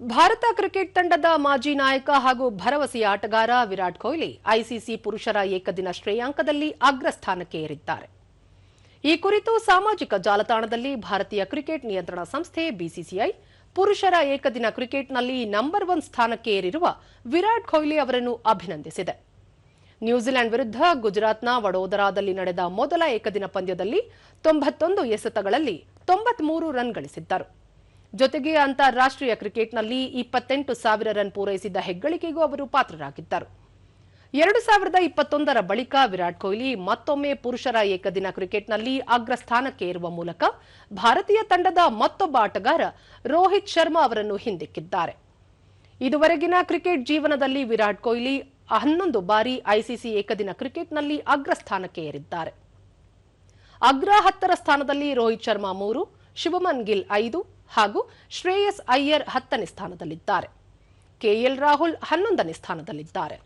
Bharat cricket ತಂಡದ ಮಾಜಿ ನಾಯಕ ಹಾಗೂ ಭರವಸೆಯ ಆಟಗಾರ ವಿರಾಟ್ ಕೊಹ್ಲಿ ಐಸಿಸಿ ಪುರುಷರ ಏಕದಿನ ಶ್ರೇಯಾಂಕದಲ್ಲಿ ಅಗ್ರಸ್ಥಾನಕ್ಕೆ ಏರಿದ್ದಾರೆ. ಈ ಕುರಿತು ಸಾಮಾಜಿಕ ಜಾಲತಾಣದಲ್ಲಿ ಭಾರತೀಯ ಕ್ರಿಕೆಟ್ ನಿಯಂತ್ರಣ ಸಂಸ್ಥೆ ಬಿಸಿಸಿಐ ಪುರುಷರ ಏಕದಿನ ಕ್ರಿಕೆಟ್ನಲ್ಲಿ ನಂಬರ್ ಒನ್ ಸ್ಥಾನಕ್ಕೆ ಏರಿರುವ ವಿರಾಟ್ ಕೊಹ್ಲಿ ಅವರನ್ನು ಅಭಿನಂದಿಸಿದೆ. ನ್ಯೂಜಿಲೆಂಡ್ ವಿರುದ್ಧ ಗುಜರಾತ್ನ ವಡೋದರಾದಲ್ಲಿ ನಡೆದ ಮೊದಲ ಏಕದಿನ ಪಂದ್ಯದಲ್ಲಿ ತೊಂಬತ್ತೊಂದು ಎಸೆತಗಳಲ್ಲಿ ತೊಂಬತ್ಮೂರು ರನ್ ಗಳಿಸಿದ್ದರು. ಜೊತೆಗೆ ಅಂತಾರಾಷ್ಟ್ರೀಯ ಕ್ರಿಕೆಟ್ನಲ್ಲಿ ಇಪ್ಪತ್ತೆಂಟು ಸಾವಿರ ರನ್ ಪೂರೈಸಿದ್ದ ಹೆಗ್ಗಳಿಕೆಗೂ ಅವರು ಪಾತ್ರರಾಗಿದ್ದರು. ಎರಡು ಸಾವಿರದ ಇಪ್ಪತ್ತೊಂದರ ಬಳಿಕ ವಿರಾಟ್ ಕೊಹ್ಲಿ ಮತ್ತೊಮ್ಮೆ ಪುರುಷರ ಏಕದಿನ ಕ್ರಿಕೆಟ್ನಲ್ಲಿ ಅಗ್ರಸ್ಥಾನಕ್ಕೆ ಇರುವ ಮೂಲಕ ಭಾರತೀಯ ತಂಡದ ಮತ್ತೊಬ್ಬ ಆಟಗಾರ ರೋಹಿತ್ ಶರ್ಮಾ ಅವರನ್ನು ಹಿಂದಿಕ್ಕಿದ್ದಾರೆ. ಇದುವರೆಗಿನ ಕ್ರಿಕೆಟ್ ಜೀವನದಲ್ಲಿ ವಿರಾಟ್ ಕೊಹ್ಲಿ ಹನ್ನೊಂದು ಬಾರಿ ಐಸಿಸಿ ಏಕದಿನ ಕ್ರಿಕೆಟ್ನಲ್ಲಿ ಅಗ್ರಸ್ಥಾನಕ್ಕೆ ಏರಿದ್ದಾರೆ. ಅಗ್ರ ಹತ್ತರ ಸ್ಥಾನದಲ್ಲಿ ರೋಹಿತ್ ಶರ್ಮಾ ಮೂರು ಶುಭಮನ್ ಗಿಲ್ ಐದು ಹಾಗೂ ಶ್ರೇಯಸ್ ಅಯ್ಯರ್ ಹತ್ತನೇ ಸ್ಥಾನದಲ್ಲಿದ್ದಾರೆ. ಕೆಎಲ್ ರಾಹುಲ್ ಹನ್ನೊಂದನೇ ಸ್ಥಾನದಲ್ಲಿದ್ದಾರೆ.